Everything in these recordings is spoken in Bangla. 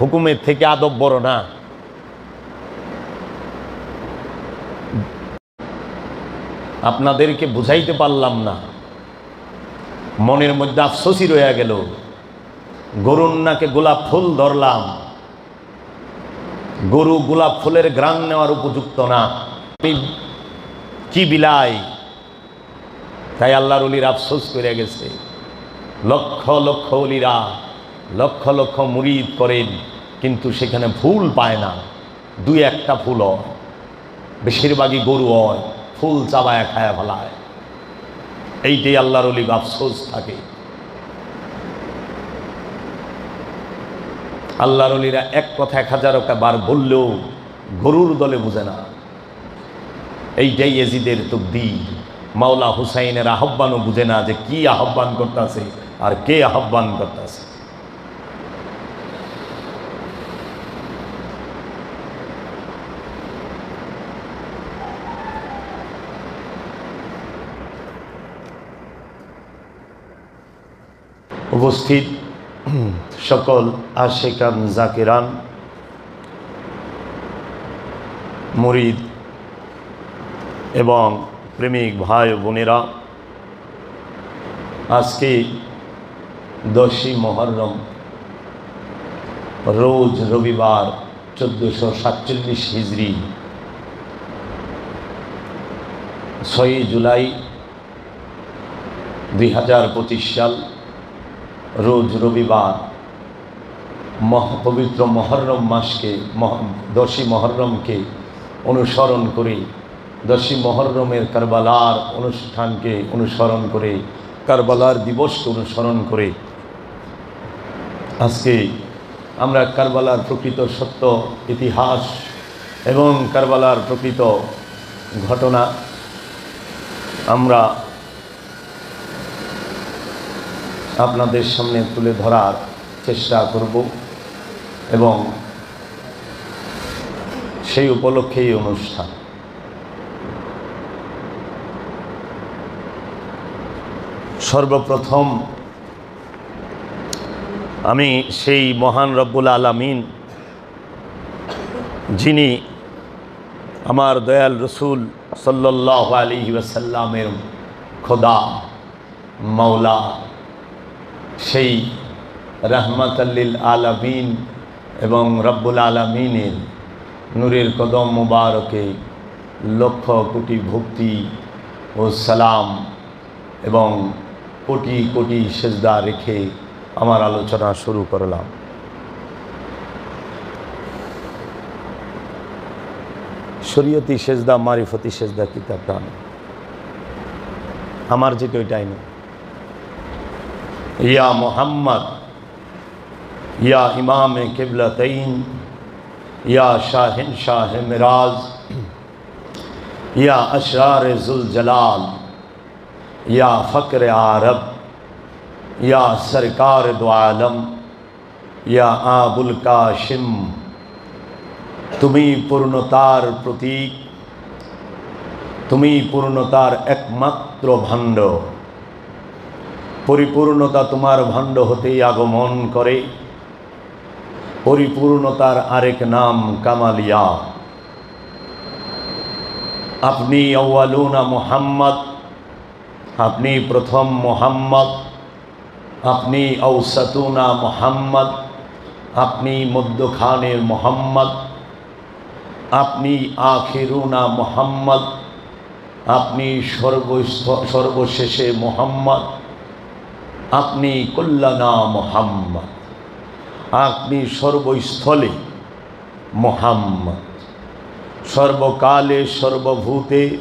হুকুমের থেকে আদব বড় না। আপনাদেরকে বুঝাইতে পারলাম না। মনের মধ্যে আফসোসই রয়ে গেল। গরুর নাকে গোলাপ ফুল ধরলাম। গরু গোলাপ ফুলের গ্রাম নেওয়ার উপযুক্ত না। কি বিলাই? তাই আল্লাহর অলির আফসোস করে গেছে। লক্ষ লক্ষ অলিরা লক্ষ লক্ষ মুরিদ করেন কিন্তু সেখানে ফুল পায় না। দুই একটা ফুল হয়। বেশিরভাগই গরু হয়। ফুল চাবায়, খায়া, ফেলায়। এইটাই আল্লাহর অলির আফসোস থাকে। আল্লাহর অলিরা এক কথা এক হাজার বার বললেও গরুর দলে বুঝে না। এইটাই এজিদের তকদির। মাওলা হুসাইনের আহ্বানও বুঝে না যে কি আহ্বান করতেছে আর কে আহ্বান করতেছে। উপস্থিত সকল আশেকান জাকিরান, মুরিদ এবং প্রেমিক ভাই বোনেরা, আজকে দশই মহরম, রোজ রবিবার চোদ্দোশো সাতচল্লিশ হিজড়ি ছয়ই জুলাই দুই হাজার পঁচিশ সাল। রোজ রবিবার পবিত্র মহরম মাসকে দশই মহরমকে অনুসরণ করে, দশই মহরমের কারবালার অনুষ্ঠানকে অনুসরণ করে, কারবালার দিবসকে অনুসরণ করে। আজকে আমরা কারবালার প্রকৃত সত্য, ইতিহাস এবং কারবালার প্রকৃত ঘটনা আমরা আপনাদের সামনে তুলে ধরার চেষ্টা করব এবং সেই উপলক্ষে এই অনুষ্ঠান। সর্বপ্রথম আমি সেই মহান রব্বুল আলামিন, যিনি আমার দয়াল রসুল সাল্লাহ আলী ওয়াসাল্লামের খোদা, মাওলা সেই রহমত আল্লিল আলামিন এবং রব্বুল আলমিনের নূরের কদম মুবারকে লক্ষ কোটি ভক্তি ও সালাম এবং কোটি কোটি সেজদা রেখে আমার আলোচনা শুরু করলাম শরীয়তি সেজদা, মারিফতি সেজদা কিতাবটা। আমার যেটা ওইটাই না یا محمد، یا امام قبلتین، یا شاہن شاہ مراز، یا اشرار زلجلال یا فقر عرب یا سرکار دعالم یا آب القاشم تمہیں پورنتار پرتیک، تمہیں پرنتار اکمت رو بھنڈو۔ পরিপূর্ণতা তোমার ভণ্ড হতেই আগমন করে। পরিপূর্ণতার আরেক নাম কামালিয়া। আপনি আউয়ালুনা মোহাম্মদ, আপনি প্রথম মোহাম্মদ, আপনি ঔসতুনা মোহাম্মদ, আপনি মধ্যখানের মোহাম্মদ, আপনি আখিরুনা মোহাম্মদ, আপনি সর্বস্থ, সর্বশেষে মোহাম্মদ। আপনি কল্যাণা মোহাম্মদ। আপনি সর্বস্থলে মোহাম্মদ। সর্বকালে, সর্বভূতে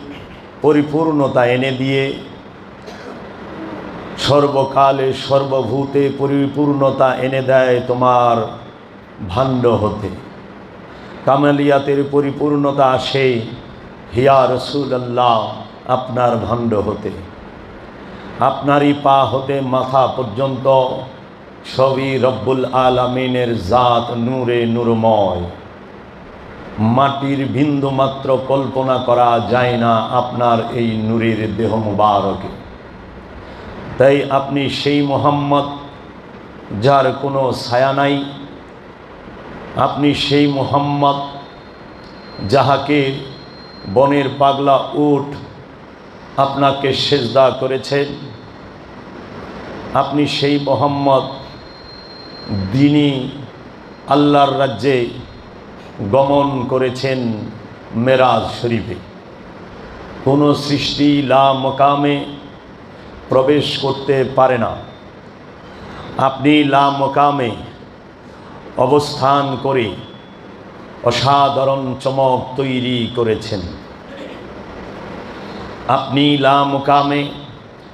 পরিপূর্ণতা এনে দিয়ে সর্বকালে, সর্বভূতে পরিপূর্ণতা এনে দেয় তোমার ভাণ্ড হতে। কামালিয়াতের পরিপূর্ণতা আসে, হিয়া রসুল্লাহ আপনার ভাণ্ড হতে। আপনারই পা হতে মাথা পর্যন্ত সবই রব্বুল আলমিনের জাত নূরে নূরময়। মাটির বিন্দু মাত্র কল্পনা করা যায় না আপনার এই নূরের দেহ মুবারকে। তাই আপনি সেই মোহাম্মদ যার কোনো ছায়া নাই। আপনি সেই মোহাম্মদ যাহাকে বনের পাগলা উঠ আপনাকে সেজদা করেছেন। আপনি সেই মোহাম্মদ দিনই আল্লাহর রাজ্যে গমন করেছেন মেরাজ শরীফে। কোনো সৃষ্টি লা মকামে প্রবেশ করতে পারে না। আপনি লা মকামে অবস্থান করে অসাধারণ চমক তৈরি করেছেন। আপনি লা মোকামে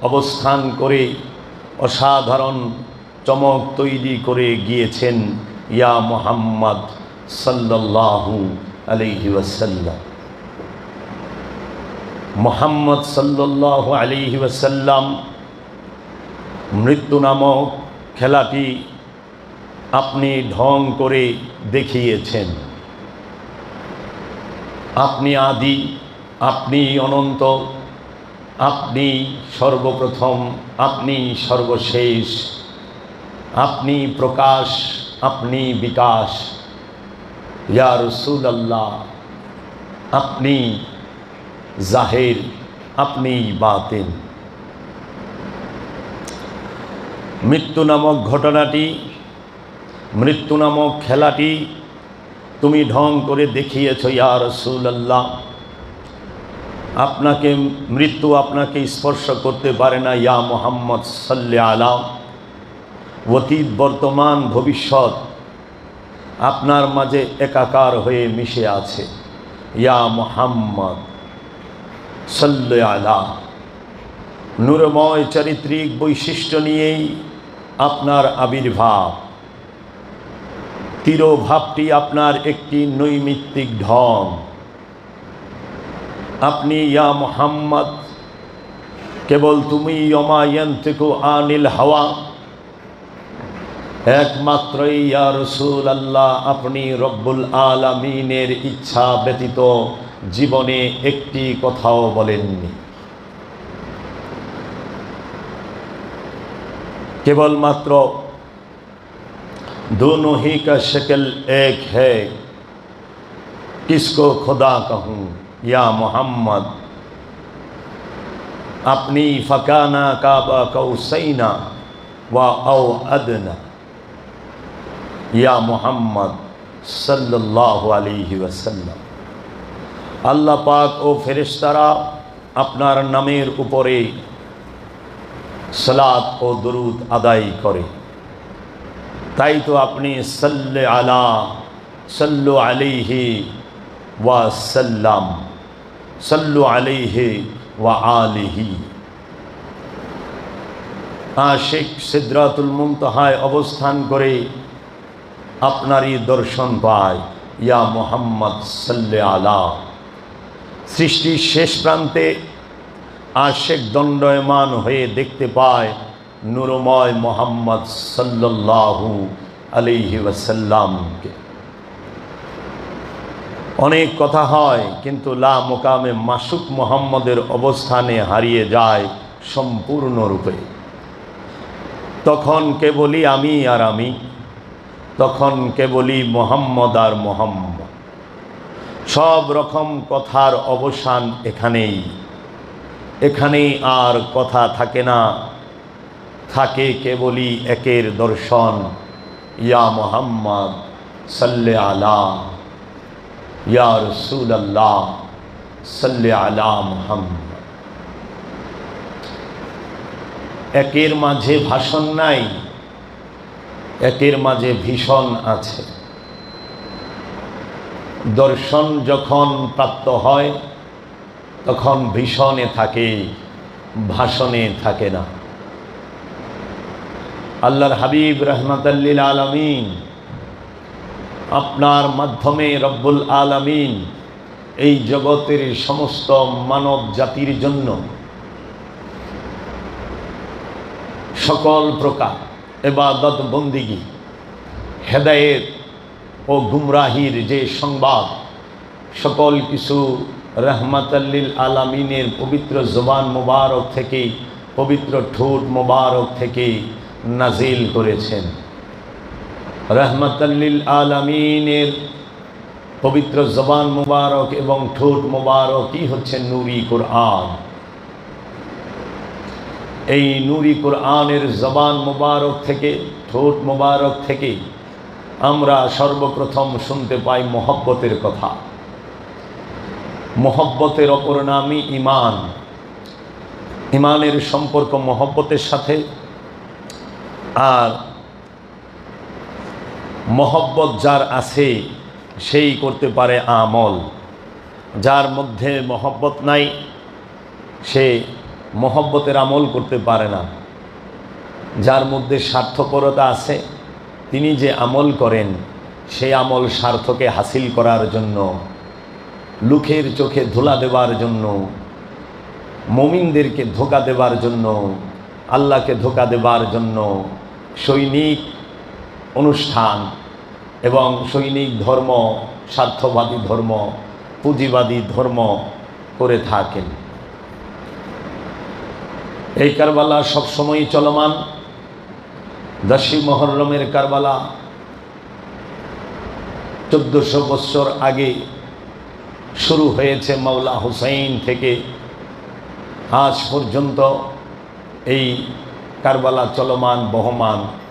অবস্থান করে অসাধারণ চমক তৈরি করে গিয়েছেন ইয়া মোহাম্মদ সাল্লাল্লাহু আলাইহি ওয়াসাল্লাম। মোহাম্মদ সাল্লাল্লাহু আলাইহি ওয়াসাল্লাম মৃত্যু নামক খেলাটি আপনি ঢং করে দেখিয়েছেন। আপনি আদি, আপনি অনন্ত আপনি সর্বপ্রথম, আপনি সর্বশেষ, আপনি প্রকাশ, আপনি বিকাশ। ইয়া রসুল আল্লাহ আপনি জাহের, আপনি বাতেন মৃত্যু নামক ঘটনাটি, মৃত্যু নামক খেলাটি তুমি ঢং করে দেখিয়েছ, ইয়া রসুল্লাহ আপনাকে মৃত্যু আপনাকে স্পর্শ করতে পারে না, ইয়া মোহাম্মদ সাল্লে আলাম অতীত, বর্তমান, ভবিষ্যৎ আপনার মাঝে একাকার হয়ে মিশে আছে। ইয়া মোহাম্মদ সাল্লে আলা। নুরময় চারিত্রিক বৈশিষ্ট্য নিয়েই আপনার আবির্ভাব। তিরোভাবটি আপনার একটি নৈমিত্তিক ঢং। আপনি ইয়া মোহাম্মদ কেবল তুমি অমায়ন থেকে আনিল হাওয়া একমাত্রই ইয়া রসুল আল্লাহ আপনি রব্বুল আলামিনের ইচ্ছা ব্যতীত জীবনে একটি কথাও বলেননি কেবলমাত্র दोनों ही का शक्ल एक है किसको खुदा कहूँ ইয়া মোহাম্মদ, আপনি ফকানা কাবা কৌসাইনা ওয়া ও আদনা ইয়া মোহাম্মদ সাল্লাহ আলিহি আল্লাহ পাক ও ফেরিস্তারা আপনার নামের উপরে সালাত ও দরুদ আদায় করে। তাই তো আপনি সাল্লে আলা, সাল্লু আলিহি ওয়াসাল্লাম। সাল্লাম সাল্লু আলিহি ওয়া আলিহি আশিক সিদ্রাতুল মুমতাহায় অবস্থান করে আপনারই দর্শন পায়, ইয়া মোহাম্মদ সাল্লে আলা. সৃষ্টির শেষ প্রান্তে আশেক দণ্ডয়মান হয়ে দেখতে পায় নুরময় মোহাম্মদ সাল্লাল্লাহু আলাইহি ওয়াসাল্লামকে। অনেক কথা হয়, কিন্তু লা মোকামে মাসুক মোহাম্মদের অবস্থানে হারিয়ে যায় সম্পূর্ণরূপে। তখন কে বলি আমি আর আমি, তখন কে বলি মোহাম্মদ আর মোহাম্মদ। সব রকম কথার অবসান এখানেই। এখানেই আর কথা থাকে না, থাকে কেবলই একের দর্শন, ইয়া মোহাম্মদ সাল্লে আলা ইয়া রসুল আল্লাহ সাল্লে আলা মোহাম্মদ। একের মাঝে ভাষণ নাই, একের মাঝে ভীষণ আছে। দর্শন যখন প্রাপ্ত হয়, তখন ভীষণে থাকে, ভাষণে থাকে না। আল্লাহর হাবিব রহমতাল্লিল আলমিন আপনার মাধ্যমে রব্বুল আলমিন এই জগতের সমস্ত মানব জাতির জন্য সকল প্রকার এবাদত বন্দিগি, হেদায়েত ও গুমরাহির যে সংবাদ, সকল কিছু রহমতাল্লিল আলমিনের পবিত্র জবান মোবারক থেকে, পবিত্র ঠোঁট মোবারক থেকে নাজিল করেছেন। রহমতাল্লিল আলমিনের পবিত্র জবান মুবারক এবং ঠোঁট মুবারকই হচ্ছে নুরি কোরআন। এই নুরি কোরআনের জবান মুবারক থেকে, ঠোঁট মুবারক থেকে আমরা সর্বপ্রথম শুনতে পাই মোহব্বতের কথা। মোহব্বতের অপর নামই ইমান ইমানের সম্পর্ক মহব্বতের সাথে আর মহব্বত যার আছে, সেই করতে পারে আমল। যার মধ্যে মহব্বত নাই, সে মহব্বতের আমল করতে পারে না। যার মধ্যে স্বার্থপরতা আছে, তিনি যে আমল করেন, সেই আমল স্বার্থকে হাসিল করার জন্য, লুখের চোখে ধুলা দেওয়ার জন্য, মমিনদেরকে ধোকা দেবার জন্য, আল্লাহকে ধোকা দেবার জন্য সৈনিক অনুষ্ঠান এবং সৈনিক ধর্ম, স্বার্থবাদী ধর্ম, পুঁজিবাদী ধর্ম করে থাকেন। এই কারবালা সবসময়ই চলমান। দশী মহরমের কারবালা। চোদ্দশো বৎসর আগে শুরু হয়েছে মাওলা হুসাইন থেকে। আজ পর্যন্ত এই কারবালা চলমান, বহমান।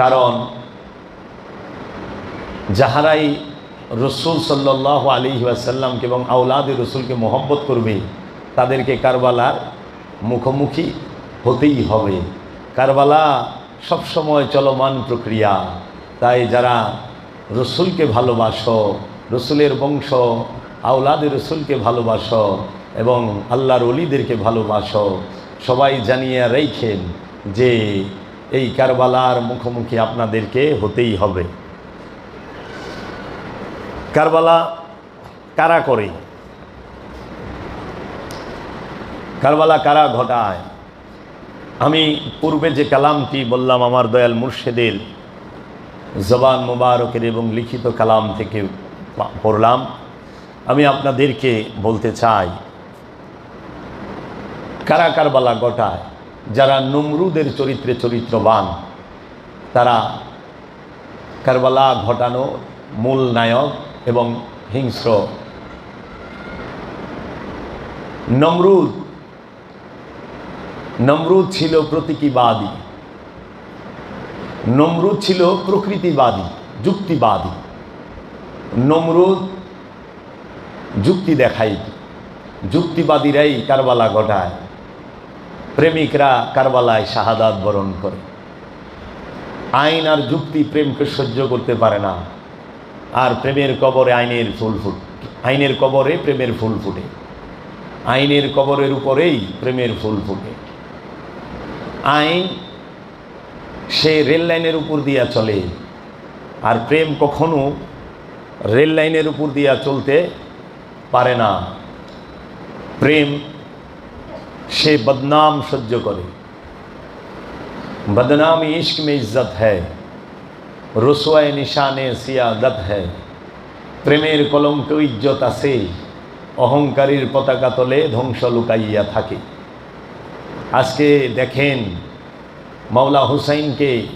কারণ যাহারাই রসুল সাল্লাহ আলী ওয়াসাল্লামকে এবং আউলাদ রসুলকে মোহব্বত করবে, তাদেরকে কারবালার মুখোমুখি হতেই হবে। কারবালা সবসময় চলমান প্রক্রিয়া। তাই যারা রসুলকে ভালোবাসো, রসুলের বংশ আউলাদ রসুলকে ভালোবাসো এবং আল্লাহর অলিদেরকে ভালোবাসো, সবাই জানিয়ে রেখেন যে এই কারবালার মুখোমুখি আপনাদেরকে হতেই হবে। কারবালা কারা করে? কারবালা কারা ঘটায়? আমি পূর্বে যে কালামটি বললাম আমার দয়াল মুর্শেদের জবান মুবারকের এবং লিখিত কালাম থেকে পড়লাম, আমি আপনাদেরকে বলতে চাই, কারা কারবালা ঘটায়? যারা নমরুদের চরিত্রে চরিত্রবান, তারা কারবালা ঘটানো মূল নায়ক এবং হিংস্র। নমরুদ নমরুদ ছিল প্রতীকীবাদী। নমরুদ ছিল প্রকৃতিবাদী, যুক্তিবাদী। নমরুদ যুক্তি দেখাই যুক্তিবাদীরাই কারবালা ঘটায়। প্রেমিকরা কারবালায় শাহাদাত বরণ করে। আইন আর যুক্তি প্রেমকে সহ্য করতে পারে না। আর প্রেমের কবরে আইনের ফুল ফুট, আইনের কবরে প্রেমের ফুল ফুটে। আইনের কবরের উপরেই প্রেমের ফুল ফুটে। আইন সে রেল লাইনের উপর দিয়া চলে। আর প্রেম কখনো রেল লাইনের উপর দিয়া চলতে পারে না। প্রেম সে বদনাম সহ্য করে। বদনাম ইশক মে ইজ্জত হসোয় নিশানে সিয়াদত হেমের প্রেমের কলঙ্ক ইজ্জত আছে, অহংকারীর পতাকা তলে ধ্বংস লুকাইয়া থাকে। আজকে দেখেন, মাওলা হুসাইনকে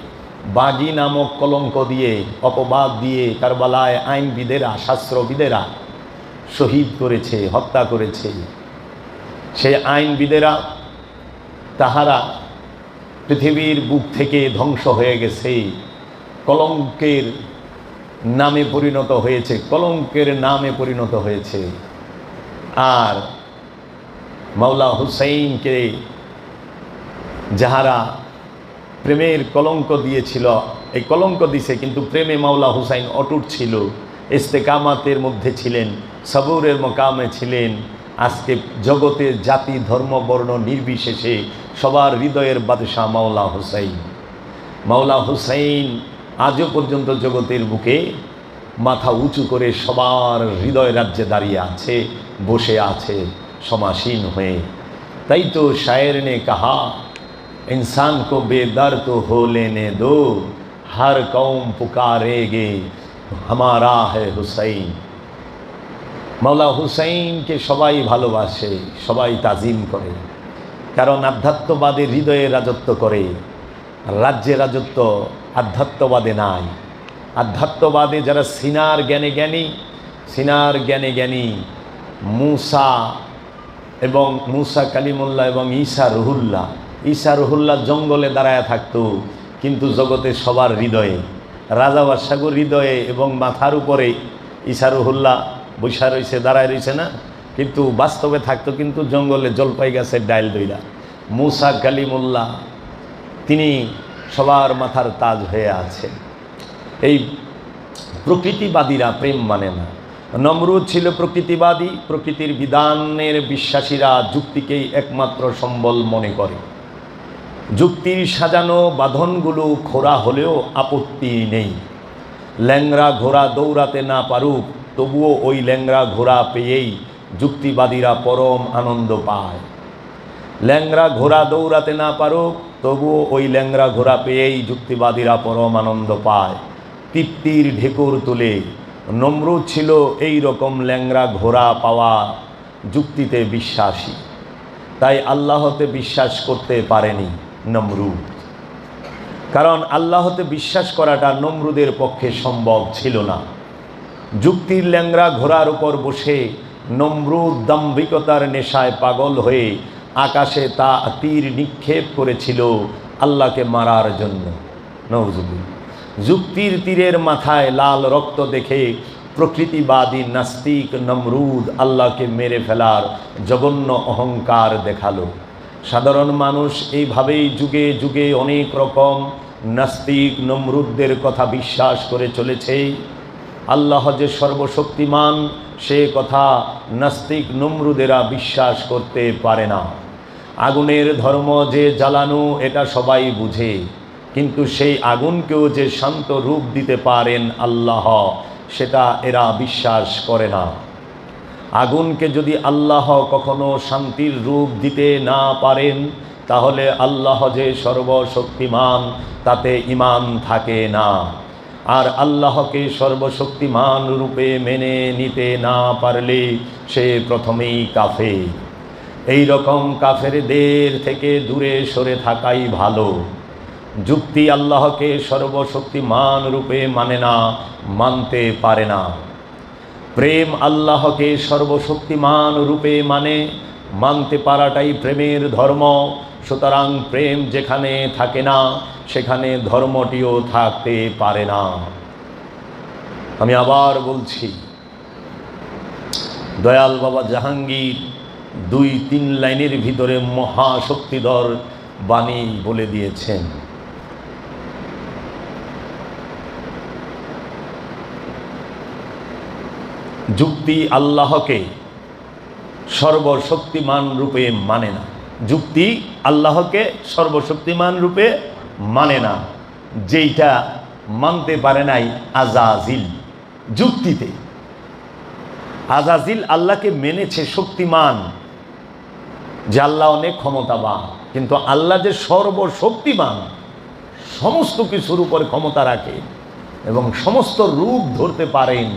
বাগি নামক কলঙ্ক দিয়ে, অপবাদ দিয়ে কারবালায় আইনবিদেরা, শাস্ত্রবিদেরা শহীদ করেছে, হত্যা করেছে। সেই আইনবিদেরা তাহারা পৃথিবীর বুক থেকে ধ্বংস হয়ে গেছে কলঙ্কের নামে পরিণত হয়েছে, কলঙ্কের নামে পরিণত হয়েছে। আর মাওলা হুসাইনকে যাহারা প্রেমের কলঙ্ক দিয়েছিল, এই কলঙ্ক দিছে কিন্তু প্রেমে মাওলা হুসাইন অটুট ছিল, ইস্তেকামাতের মধ্যে ছিলেন, সবুরের মোকামে ছিলেন আজকে জগতে জাতি ধর্ম বর্ণ নির্বিশেষে সবার হৃদয়ের বাদশাহ মাওলা হুসাইন মাওলা হুসাইন আজও পর্যন্ত জগতের বুকে মাথা উঁচু করে সবার হৃদয় রাজ্যে দাঁড়িয়ে আছে বসে আছে সমাসীন হয়ে তাই তো শায়ের নে কাহা इंसान को बेदर तो हो लेने दो हर कौम पुकारेगे हमारा है হুসাইন মাওলা হুসাইনকে সবাই ভালোবাসে, সবাই তাজিম করে। কারণ আধ্যাত্মবাদে হৃদয়ে রাজত্ব করে, রাজ্যে রাজত্ব আধ্যাত্মবাদে নাই। আধ্যাত্মবাদে যারা সিনার জ্ঞানে জ্ঞানী, সিনার জ্ঞানে জ্ঞানী, মুসা এবং মুসা কালিমুল্লাহ এবং ঈসা রহুল্লাহ। ঈসা রহুল্লাহ জঙ্গলে দাঁড়ায় থাকতো, কিন্তু জগতে সবার হৃদয়ে, রাজা বাদশাগুর হৃদয়ে এবং মাথার উপরে ঈসা রহুল্লাহ বৈশা রয়েছে দাঁড়ায় রয়েছে না। কিন্তু বাস্তবে থাকতো কিন্তু জঙ্গলে জলপাই গাছের ডাইল দইরা। মুসা কালিমুল্লাহ, তিনি সবার মাথার তাজ হয়ে আছেন এই প্রকৃতিবাদীরা প্রেম মানে না। নমরুদ ছিল প্রকৃতিবাদী, প্রকৃতির বিধানের বিশ্বাসীরা যুক্তিকেই একমাত্র সম্বল মনে করে। যুক্তির সাজানো বাঁধনগুলো খোরা হলেও আপত্তি নেই। ল্যাংরা ঘোড়া দৌড়াতে না পারুক তবুও ওই ল্যাংরা ঘোড়া পেয়েই যুক্তিবাদীরা পরম আনন্দ পায়। ল্যাংরা ঘোড়া দৌড়াতে না পারুক, তবুও ওই ল্যাংরা ঘোড়া পেয়েই যুক্তিবাদীরা পরম আনন্দ পায়। তৃপ্তির ঢেকুর তুলে নমরুদ ছিল এই রকম ল্যাংরা ঘোড়া পাওয়া যুক্তিতে বিশ্বাসী। তাই আল্লাহতে বিশ্বাস করতে পারেনি নমরুদ। কারণ আল্লাহতে বিশ্বাস করাটা নমরুদের পক্ষে সম্ভব ছিল না। যুক্তির ল্যাংরা ঘোড়ার উপর বসে নমরুদ দাম্ভিকতার নেশায় পাগল হয়ে আকাশে তা তীর নিক্ষেপ করেছিল আল্লাহকে মারার জন্য। নজরুল যুক্তির তীরের মাথায় লাল রক্ত দেখে প্রকৃতিবাদী নাস্তিক নমরুদ আল্লাহকে মেরে ফেলার জঘন্য অহংকার দেখাল। সাধারণ মানুষ এইভাবেই যুগে যুগে অনেক রকম নাস্তিক নমরুদদের কথা বিশ্বাস করে চলেছে। আল্লাহ যে সর্বশক্তিমান, সে কথা নাস্তিক নমরুদেরা বিশ্বাস করতে পারে না। আগুনের ধর্ম যে জ্বালানো, এটা সবাই বুঝে। কিন্তু সেই আগুনকেও যে শান্ত রূপ দিতে পারেন আল্লাহ, সেটা এরা বিশ্বাস করে না। আগুনকে যদি আল্লাহ কখনো শান্তির রূপ দিতে না পারেন, তাহলে আল্লাহ যে সর্বশক্তিমান, তাতে ইমান থাকে না। আর আল্লাহকে সর্বশক্তিমান রূপে মেনে নিতে না পারলে সে প্রথমেই কাফে এই রকম কাফেরদের থেকে দূরে সরে থাকাই ভালো। যুক্তি আল্লাহকে সর্বশক্তিমান রূপে মানে না, মানতে পারে না। প্রেম আল্লাহকে সর্বশক্তিমান রূপে মানে মানতে পারাটাই প্রেমের ধর্ম। সুতরাং প্রেম যেখানে থাকে না, সেখানে ধর্মটিও থাকতে পারে না। আমি আবার বলছি, দয়াল বাবা জাহাঙ্গীর দুই তিন লাইনের ভিতরে মহাশক্তিধর বাণী বলে দিয়েছেন। যুক্তি আল্লাহকে সর্বশক্তিমান রূপে মানে না। যুক্তি আল্লাহকে সর্বশক্তিমান রূপে মানে না। যেইটা মানতে পারে নাই আজাজিল, যুক্তিতে। আজাজিল আল্লাহকে মেনেছে শক্তিমান, যে আল্লাহ অনেক ক্ষমতাবান। কিন্তু আল্লাহ যে সর্বশক্তিমান, সমস্ত কিছুর উপরে ক্ষমতা রাখে এবং সমস্ত রূপ ধরতে পারেন।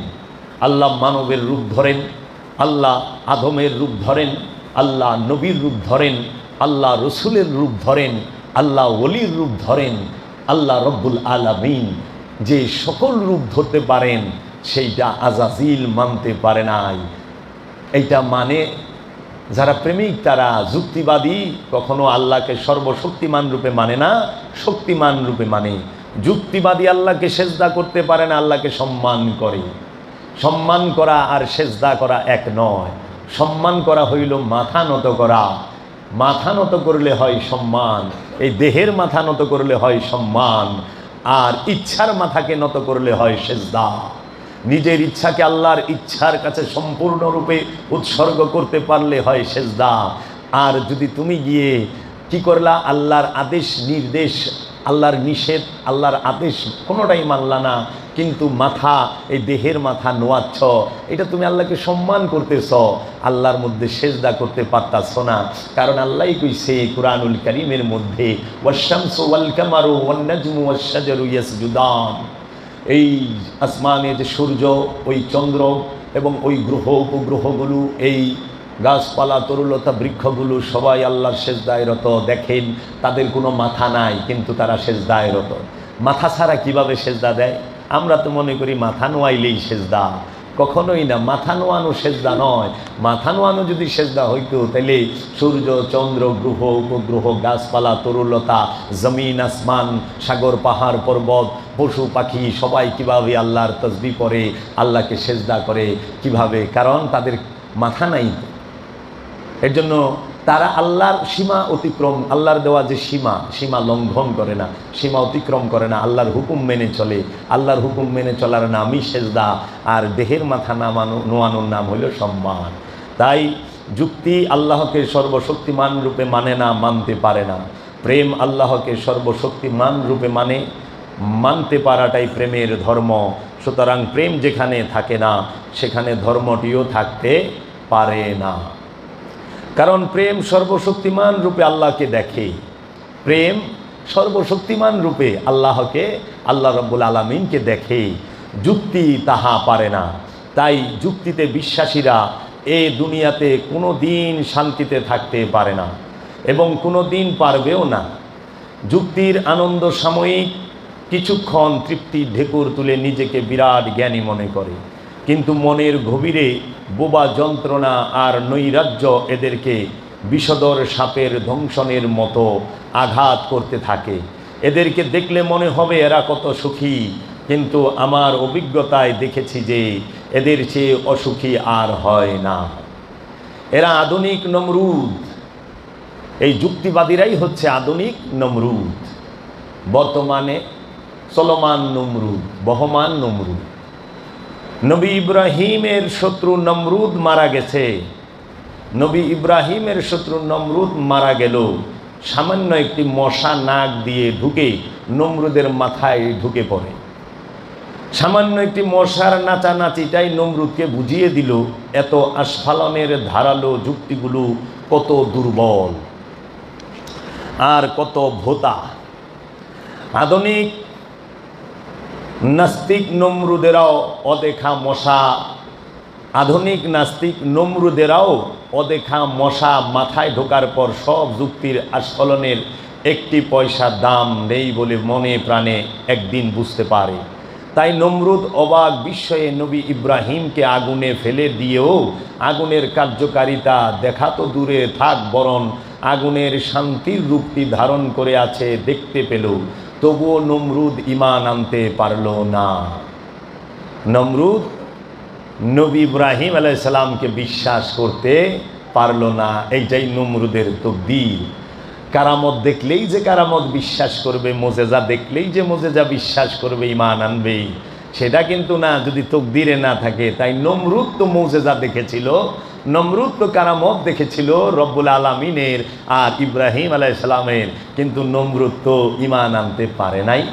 আল্লাহ মানবের রূপ ধরেন। আল্লাহ আদমের রূপ ধরেন, আল্লাহ নবীর রূপ ধরেন, আল্লাহ রসুলের রূপ ধরেন, আল্লাহ ওলির রূপ ধরেন, আল্লাহ রব্বুল আলামিন যে সকল রূপ ধরতে পারেন, সেইটা আজাজিল মানতে পারে নাই। এইটা মানে যারা প্রেমিক, তারা যুক্তিবাদী, কখনো আল্লাহকে সর্বশক্তিমান রূপে মানে না, শক্তিমান রূপে মানে। যুক্তিবাদী আল্লাহকে সেজদা করতে পারে না, আল্লাহকে সম্মান করে। সম্মান করা আর সেজদা করা এক নয়। সম্মান করা হইল মাথা নত করা। মাথা নত করলে হয় সম্মান। এই দেহের মাথা নত করলে হয় সম্মান। আর ইচ্ছার মাথাকে নত করলে হয় সেজদা। নিজের ইচ্ছাকে আল্লাহর ইচ্ছার কাছে সম্পূর্ণরূপে উৎসর্গ করতে পারলে হয় সেজদা। আর যদি তুমি গিয়ে কি করলা? আল্লাহর আদেশ, নির্দেশ আল্লাহর নিষেধ, আল্লাহর আদেশ, কোনোটাই মানলা না। কিন্তু মাথা, এই দেহের মাথা নোয়াচ্ছ, এটা তুমি আল্লাহকে সম্মান করতেছ। আল্লাহর মধ্যে সেজদা করতে পারতাছ না। কারণ আল্লাহ কইছে কুরআনুল করিমের মধ্যে এই আসমানে যে সূর্য, ওই চন্দ্র এবং ওই গ্রহ, উপগ্রহগুলো, এই গাছপালা, তরুলতা, বৃক্ষগুলো সবাই আল্লাহর সেজদায় রত। দেখেন, তাদের কোনো মাথা নাই, কিন্তু তারা সেজদায় রত। মাথা ছাড়া কীভাবে সেজদা দেয়? আমরা তো মনে করি মাথা নোয়াইলেই সেজদা। কখনোই না, মাথা নোয়ানো সেজদা নয়। মাথা নোয়ানো যদি সেজদা হইতো তাহলে সূর্য, চন্দ্র, গ্রহ, উপগ্রহ, গাছপালা, তরুলতা, জমিন, আসমান, সাগর, পাহাড়, পর্বত, পশু, পাখি, সবাই কীভাবে আল্লাহর তসবি করে আল্লাহকে সেজদা করে? কীভাবে? কারণ তাদের মাথা নাই। এর জন্য তারা আল্লাহর সীমা অতিক্রম, আল্লাহর দেওয়া যে সীমা সীমা লঙ্ঘন করে না, সীমা অতিক্রম করে না, আল্লাহর হুকুম মেনে চলে, আল্লাহর হুকুম মেনে চলার নামই সেজদা, আর দেহের মাথা নামানো, নোয়ানোর নাম হলো সম্মান। তাই যুক্তি আল্লাহকে সর্বশক্তিমান রূপে মানে না, মানতে পারে না। প্রেম আল্লাহকে সর্বশক্তিমান রূপে মানে মানতে পারাটাই প্রেমের ধর্ম। সুতরাং প্রেম যেখানে থাকে না, সেখানে ধর্মটিও থাকতে পারে না। কারণ প্রেম সর্বশক্তিমান রূপে আল্লাহকে দেখে প্রেম সর্বশক্তিমান রূপে আল্লাহকে, আল্লাহ রব্বুল আলমিনকে দেখে যুক্তি তাহা পারে না। তাই যুক্তিতে বিশ্বাসীরা এ দুনিয়াতে কোনো দিন শান্তিতে থাকতে পারে না এবং কোনো দিন পারবেও না। যুক্তির আনন্দ সাময়িক কিছুক্ষণ তৃপ্তি ঢেকুর তুলে নিজেকে বিরাট জ্ঞানী মনে করে। কিন্তু মনের গভীরে বোবা যন্ত্রণা আর নৈরাজ্য এদেরকে বিষদর সাপের ধ্বংসনের মতো আঘাত করতে থাকে। এদেরকে দেখলে মনে হবে এরা কত সুখী, কিন্তু আমার অভিজ্ঞতায় দেখেছি যে এদের চেয়ে অসুখী আর হয় না। এরা আধুনিক নমরুদ। এই যুক্তিবাদীরাই হচ্ছে আধুনিক নমরুদ। বর্তমানে চলমান নমরুদ, বহমান নমরুদ। নবী ইব্রাহিমের শত্রু নমরুদ মারা গেছে। নবী ইব্রাহিমের শত্রু নমরুদ মারা গেল। সামান্য একটি মশা নাক দিয়ে ঢুকে নমরুদের মাথায় ঢুকে পড়ে। সামান্য একটি মশার নাচানাচিটাই নমরুদকে বুঝিয়ে দিল, এত আস্ফালনের ধারালো যুক্তিগুলো কত দুর্বল আর কত ভোতা। আধুনিক নাস্তিক নমরুদেরাও অদেখা মশা। আধুনিক নাস্তিক নমরুদেরাও অদেখা মশা মাথায় ঢোকার পর সব যুক্তির আস্ফলনের একটি পয়সা দাম নেই বলে মনে প্রাণে একদিন বুঝতে পারে। তাই নমরুদ অবাক বিস্ময়ে নবী ইব্রাহিমকে আগুনে ফেলে দিয়েও আগুনের কার্যকারিতা দেখা তো দূরে থাক বরণ আগুনের শান্তির রূপটি ধারণ করে আছে দেখতে পেল। তবুও নমরুদ ইমান আনতে পারল না। নমরুদ নবী ইব্রাহিম আলাইসালামকে বিশ্বাস করতে পারল না। এইটাই নমরুদের তকদির। কারামত দেখলেই যে কারামত বিশ্বাস করবে, মোজেজা দেখলেই যে মোজেজা বিশ্বাস করবে ইমান আনবেই। সেটা কিন্তু না, যদি তকদিরে না থাকে, তাই নমরুদ তো মোজেজা দেখেছিল নমরুদ তো কারামত দেখেছিল রব্বুল আলমিনের আর ইব্রাহিম আলাইসালামের কিন্তু নমরুদ তো ইমান আনতে পারে নাই।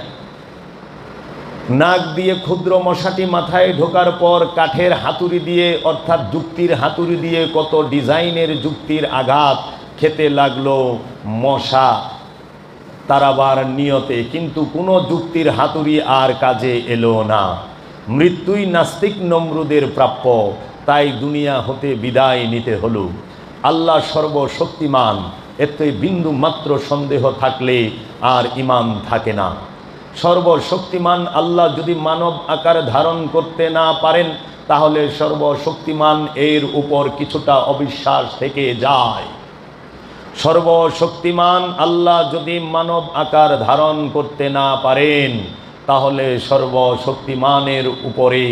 নাক দিয়ে ক্ষুদ্র মশাটি মাথায় ঢোকার পর কাঠের হাতুড়ি দিয়ে, অর্থাৎ যুক্তির হাতুড়ি দিয়ে কত ডিজাইনের যুক্তির আঘাত খেতে লাগল মশা তারাবার নিয়তে, কিন্তু কোনো যুক্তির হাতুড়ি আর কাজে এলো না। মৃত্যুই নাস্তিক নমরুদের প্রাপ্য। তাই দুনিয়া হতে বিদায় নিতে হলো। আল্লাহ সর্বশক্তিমান, এতে বিন্দু মাত্র সন্দেহ থাকলে আর ইমান থাকে না। সর্বশক্তিমান আল্লাহ যদি মানব আকার ধারণ করতে না পারেন, তাহলে সর্বশক্তিমান এর উপর কিছুটা অবিশ্বাস থেকে যায়। সর্বশক্তিমান আল্লাহ যদি মানব আকার ধারণ করতে না পারেন, তাহলে সর্বশক্তিমানের উপরে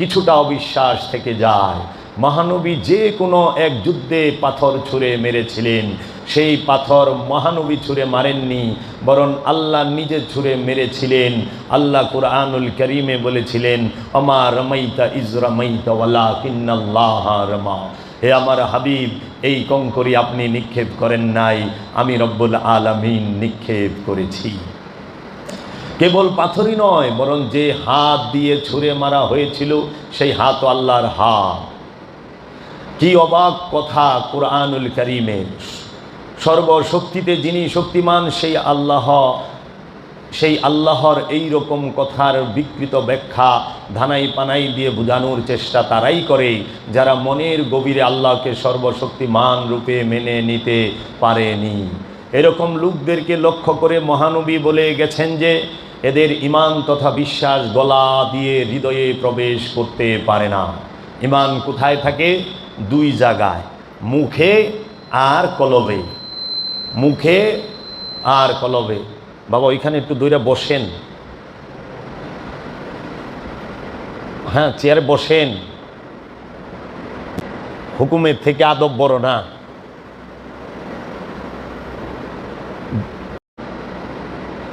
কিছুটা অবিশ্বাস থেকে যায়। মহানবী যে কোনো এক যুদ্ধে পাথর ছুঁড়ে মেরেছিলেন। সেই পাথর মহানবী ছুঁড়ে মারেননি, বরং আল্লাহ নিজে ছুঁড়ে মেরেছিলেন। আল্লাহ কুরআনুল করিমে বলেছিলেন অমা রমাইতা ইজরামাইতা ওয়ালা কিন্নাল্লাহ রমা। হে আমার হাবিব, এই কঙ্করি আপনি নিক্ষেপ করেন নাই। আমি রব্বুল আলামিন নিক্ষেপ করেছি। কেবল পাথরই নয়, বরং যে হাত দিয়ে ছুঁড়ে মারা হয়েছিল, সেই হাত আল্লাহর হাত। কি অবাক কথা কোরআনুল করিমের সর্বশক্তিতে যিনি শক্তিমান, সেই আল্লাহ, সেই আল্লাহর এই রকম কথার বিকৃত ব্যাখ্যা ধানাই পানাই দিয়ে বোঝানোর চেষ্টা তারাই করে, যারা মনের গভীরে আল্লাহকে সর্বশক্তিমান রূপে মেনে নিতে পারেনি। এরকম লোকদেরকে লক্ষ্য করে মহানবী বলে গেছেন যে এদের ইমান তথা বিশ্বাস গলা দিয়ে হৃদয়ে প্রবেশ করতে পারে না। ইমান কোথায় থাকে? দুই জায়গায়, মুখে আর কলবে। মুখে আর কলবে। বাবা, ওইখানে একটু দইরা বসেন। হ্যাঁ চেয়ারে বসেন। হুকুমের থেকে আদব বড় না।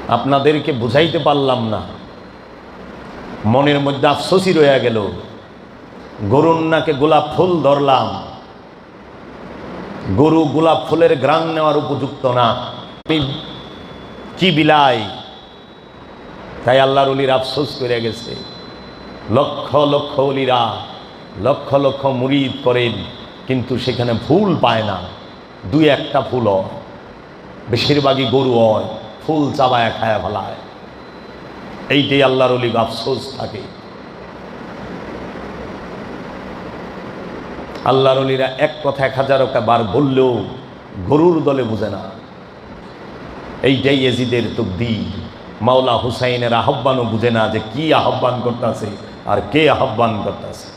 আপনাদেরকে বুঝাইতে পারলাম না। মনের মধ্যে আফসোসই রয়ে গেল। গরুর নাকে গোলাপ ফুল ধরলাম। গরু গোলাপ ফুলের গ্রাম নেওয়ার উপযুক্ত না। কি বিলাই? তাই আল্লাহর অলির আফসোস করে গেছে। লক্ষ লক্ষ অলিরা, লক্ষ লক্ষ মুরিদ করেন, কিন্তু সেখানে ফুল পায় না। দুই একটা ফুল হয়। বেশিরভাগই গরু হয়। ফুল চাবায় খায়া ফেলায়। এইটাই আল্লাহর অলির আফসোস থাকে। আল্লাহর অলিরা এক কথা এক হাজার বার বললেও গরুর দলে বুঝে না। এইটাই এজিদের তকদির মাওলা হুসাইনের আহ্বানও বুঝে না যে কি আহ্বান করতেছে আর কে আহ্বান করতেছে।